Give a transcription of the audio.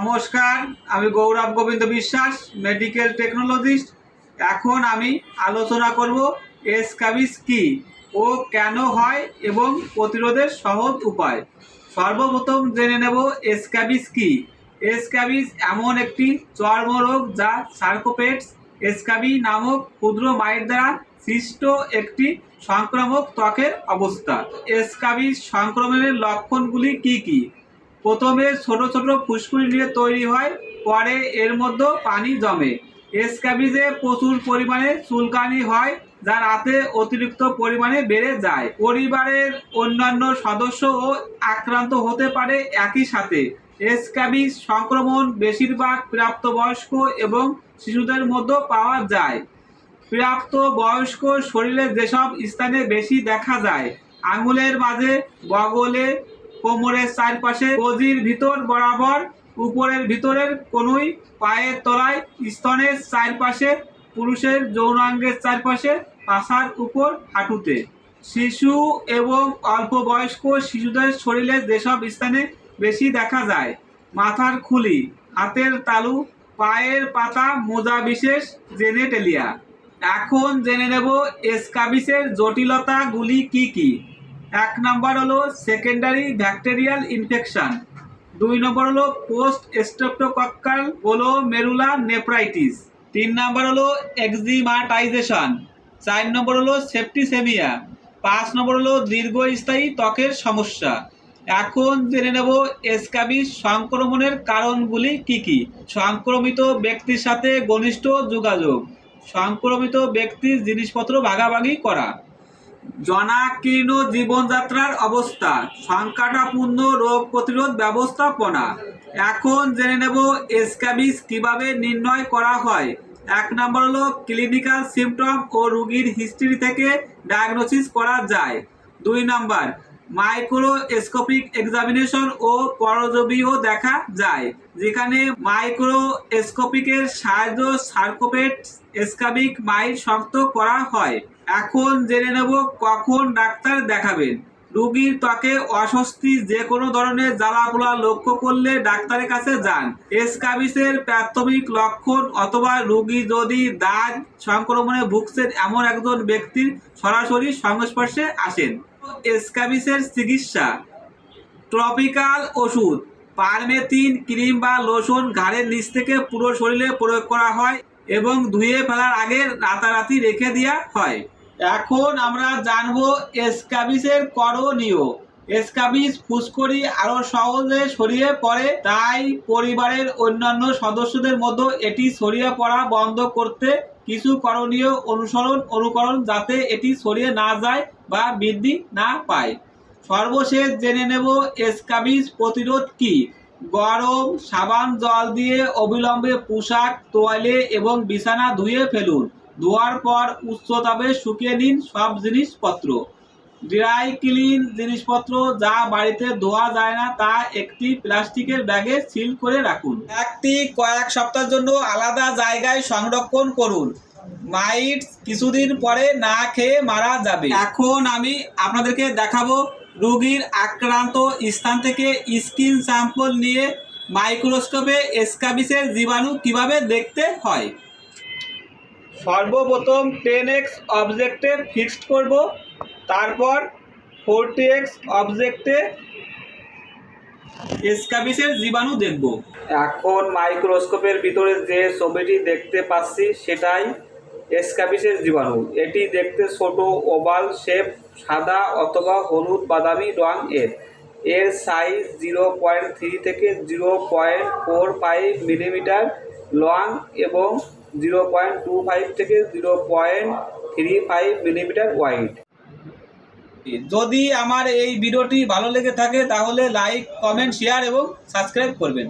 নমস্কার, আমি গৌরব গোবিন্দ বিশ্বাস মেডিকেল টেকনোলজিস্ট এখন আমি আলোচনা করব এসকাবিস কি, ও কেন হয় এবং প্রতিরোধের সহজ উপায়। সর্বপ্রথম জেনে নেব এসকাবিস কি। এসকাবিস এমন একটি চর্মরোগ যা সার্কোপেটস এসকাবি নামক ক্ষুদ্র মায়ের দ্বারা সৃষ্ট একটি সংক্রামক ত্বকের অবস্থা। এসকাবিস সংক্রমণের লক্ষণগুলি কি কি? প্রথমে ছোট ছোট ফুসকুড়ি নিয়ে তৈরি হয়, পরে এর মধ্যে পানি জমে। স্ক্যাবিজে প্রচুর পরিমাণে চুলকানি হয়, যা রাতে অতিরিক্ত পরিমাণে বেড়ে যায়। পরিবারের অন্যান্য সদস্যও আক্রান্ত হতে পারে একই সাথে। স্ক্যাবিজ সংক্রমণ বেশিরভাগ প্রাপ্তবয়স্ক এবং শিশুদের মধ্যে পাওয়া যায়। প্রাপ্ত বয়স্ক শরীরে যেসব স্থানে বেশি দেখা যায়, আঙুলের মাঝে বগলে কোমরের চারপাশে কজির ভিতর বরাবর, উপরের ভিতরের কোনোই পায়ের তলায়, স্তনের চারপাশে, পুরুষের যৌনাঙ্গের চারপাশে, পাশার উপর হাঁটুতে। শিশু এবং অল্প বয়স্ক শিশুদের শরীরে যেসব স্থানে বেশি দেখা যায়, মাথার খুলি, হাতের তালু, পায়ের পাতা মোজা বিশেষ জেনেটেলিয়া। এখন জেনে নেব এসকাবিসের জটিলতাগুলি কি কি। এক নাম্বার হলো সেকেন্ডারি ব্যাকটেরিয়াল ইনফেকশন দুই নম্বর হলো পোস্ট স্ট্রেপ্টোকক্কাল হলো মেরুলা নেপ্রাইটিস তিন নাম্বার হলো এক্সিমাটাইজেশন চার নম্বর হলো সেপ্টিসেমিয়া পাঁচ নম্বর হলো দীর্ঘস্থায়ী ত্বকের সমস্যা। এখন জেনে নেব এসকাবিস সংক্রমণের কারণগুলি কি কি। সংক্রমিত ব্যক্তির সাথে ঘনিষ্ঠ যোগাযোগ। সংক্রমিত ব্যক্তির জিনিসপত্র ভাগাভাগি করা। জনাকীর্ণ জীবনযাত্রার অবস্থা সংকটাপূর্ণ রোগ প্রতিরোধ ব্যবস্থাপনা। এখন জেনে নেব এসকাবিস কীভাবে নির্ণয় করা হয়। এক নম্বর হলো ক্লিনিক্যাল সিমটম ও রোগীর হিস্ট্রি থেকে ডায়াগনোসিস করা যায়। দুই নম্বর, মাইক্রোস্কোপিক এক্সামিনেশন ও পরজীবীও দেখা যায়, যেখানে মাইক্রোস্কোপিকের সাহায্য সার্কোপেট স্কাবিক মাইট শক্ত করা হয়। এখন জেনে নেব কখন ডাক্তার দেখাবেন। রুগীর ত্বকে অস্বস্তি যে কোনো ধরনের জ্বালাপোড়া লক্ষ্য করলে ডাক্তারের কাছে যান। এসকাবিসের প্রাথমিক লক্ষণ অথবা রুগী যদি দাগ সংক্রমণে ভুগছেন এমন একজন ব্যক্তির সরাসরি সংস্পর্শে আসেন। এসকাবিসের চিকিৎসা। ট্রপিক্যাল ওষুধ। পারমেথিন, ক্রিম বা লোশন ঘাড়ের নিচ থেকে পুরো শরীরে প্রয়োগ করা হয় এবং ধুয়ে ফেলার আগে রাতারাতি রেখে দেওয়া হয়। এখন আমরা জানব এসকাবিসের করণীয়। এসকাবিস ফুসকড়ি আরও সহজে ছড়িয়ে পড়ে, তাই পরিবারের অন্যান্য সদস্যদের মধ্যে এটি ছড়িয়ে পড়া বন্ধ করতে কিছু করণীয় অনুসরণ, অনুকরণ যাতে এটি ছড়িয়ে না যায় বা বৃদ্ধি না পায়। সর্বশেষ জেনে নেব এসকাবিস প্রতিরোধ কি। গরম সাবান জল দিয়ে অবিলম্বে পোশাক, তোয়ালে এবং বিছানা ধুয়ে ফেলুন। ধোয়ার পর উচ্চ তাপে শুকিয়ে নিন সব জিনিসপত্র। ড্রাই ক্লিন জিনিসপত্র যা বাড়িতে ধোয়া যায় না, তা একটি প্লাস্টিকের ব্যাগে সিল করে রাখুন। একটি কয়েক সপ্তাহের জন্য আলাদা জায়গায় সংরক্ষণ করুন। মাইট কিছুদিন পরে না খেয়ে মারা যাবে। এখন আমি আপনাদেরকে দেখাবো রোগীর আক্রান্ত স্থান থেকে স্কিন স্যাম্পল নিয়ে মাইক্রোস্কোপে এসকাবিসের জীবাণু কীভাবে দেখতে হয়। সর্বপ্রথম টেন এক্স অবজেক্টে ফিক্সড করব, তারপর ফোরটি এক্স অবজেক্টে এসকাবিসের জীবাণু দেখব। এখন মাইক্রোস্কোপের ভিতরে যে ছবিটি দেখতে পাচ্ছি, সেটাই এসকাবিসের জীবাণু। এটি দেখতে ছোট ওভাল শেপ সাদা অথবা হলুদ বাদামি রং এর। এর সাইজ জিরো পয়েন্ট থ্রি থেকে zero point four five millimeter long এবং জিরো পয়েন্ট টু ফাইভ থেকে zero point three five millimeter wide. যদি আমার এই ভিডিওটি ভালো লেগে থাকে তাহলে লাইক, কমেন্ট, শেয়ার এবং সাবস্ক্রাইব করবেন।